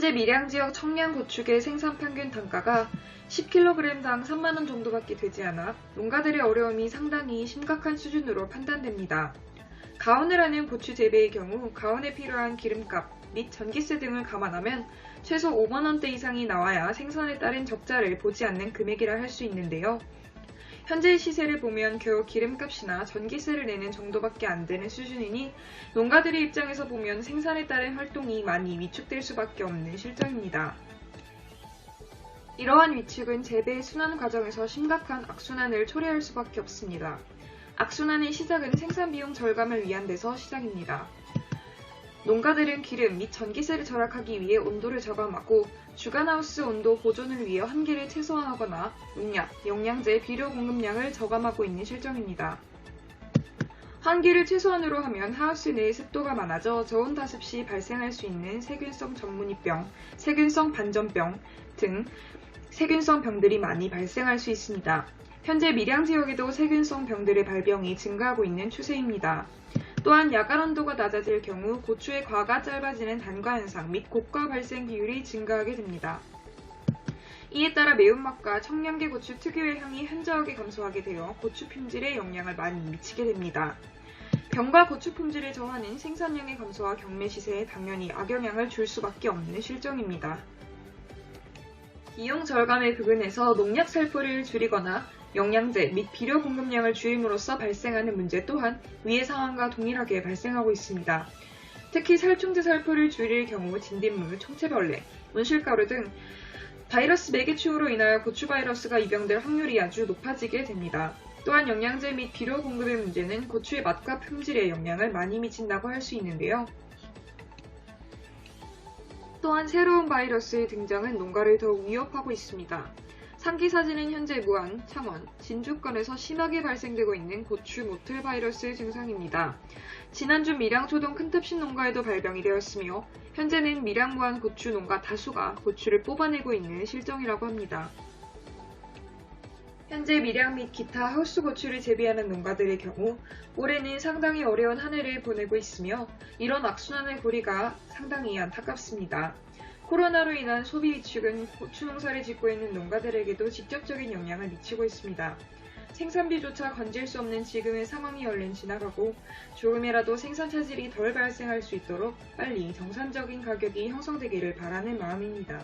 현재 밀양 지역 청양 고축의 생산 평균 단가가 10kg당 3만원 정도밖에 되지 않아 농가들의 어려움이 상당히 심각한 수준으로 판단됩니다. 가온을 하는 고추 재배의 경우 가온에 필요한 기름값 및 전기세 등을 감안하면 최소 5만원대 이상이 나와야 생산에 따른 적자를 보지 않는 금액이라 할 수 있는데요. 현재의 시세를 보면 겨우 기름값이나 전기세를 내는 정도밖에 안 되는 수준이니 농가들의 입장에서 보면 생산에 따른 활동이 많이 위축될 수밖에 없는 실정입니다. 이러한 위축은 재배의 순환 과정에서 심각한 악순환을 초래할 수밖에 없습니다. 악순환의 시작은 생산 비용 절감을 위한 데서 시작입니다. 농가들은 기름 및 전기세를 절약하기 위해 온도를 저감하고 주간하우스 온도 보존을 위해 환기를 최소화하거나 농약, 영양제, 비료 공급량을 저감하고 있는 실정입니다. 환기를 최소한으로 하면 하우스 내에 습도가 많아져 저온 다습 시 발생할 수 있는 세균성 전문이병, 세균성 반전병 등 세균성 병들이 많이 발생할 수 있습니다. 현재 밀양 지역에도 세균성 병들의 발병이 증가하고 있는 추세입니다. 또한 야간 온도가 낮아질 경우 고추의 과가 짧아지는 단과 현상 및 곡과 발생 비율이 증가하게 됩니다. 이에 따라 매운맛과 청양계 고추 특유의 향이 현저하게 감소하게 되어 고추 품질에 영향을 많이 미치게 됩니다. 병과 고추 품질을 저하는 생산량의 감소와 경매 시세에 당연히 악영향을 줄 수밖에 없는 실정입니다. 비용 절감의 부분에서 농약 살포를 줄이거나 영양제 및 비료 공급량을 줄임으로써 발생하는 문제 또한 위의 상황과 동일하게 발생하고 있습니다. 특히 살충제 살포를 줄일 경우 진딧물, 청채벌레, 온실가루 등 바이러스 매개충으로 인하여 고추 바이러스가 입양될 확률이 아주 높아지게 됩니다. 또한 영양제 및 비료 공급의 문제는 고추의 맛과 품질에 영향을 많이 미친다고 할 수 있는데요. 또한 새로운 바이러스의 등장은 농가를 더욱 위협하고 있습니다. 상기 사진은 현재 무안, 창원, 진주권에서 심하게 발생되고 있는 고추 모틀 바이러스 증상입니다. 지난주 밀양초동 큰탑신 농가에도 발병이 되었으며 현재는 밀양 무안 고추 농가 다수가 고추를 뽑아내고 있는 실정이라고 합니다. 현재 밀양 및 기타 하우스 고추를 재배하는 농가들의 경우 올해는 상당히 어려운 한 해를 보내고 있으며 이런 악순환의 고리가 상당히 안타깝습니다. 코로나로 인한 소비 위축은 고추 농사를 짓고 있는 농가들에게도 직접적인 영향을 미치고 있습니다. 생산비조차 건질 수 없는 지금의 상황이 얼른 지나가고 조금이라도 생산 차질이 덜 발생할 수 있도록 빨리 정상적인 가격이 형성되기를 바라는 마음입니다.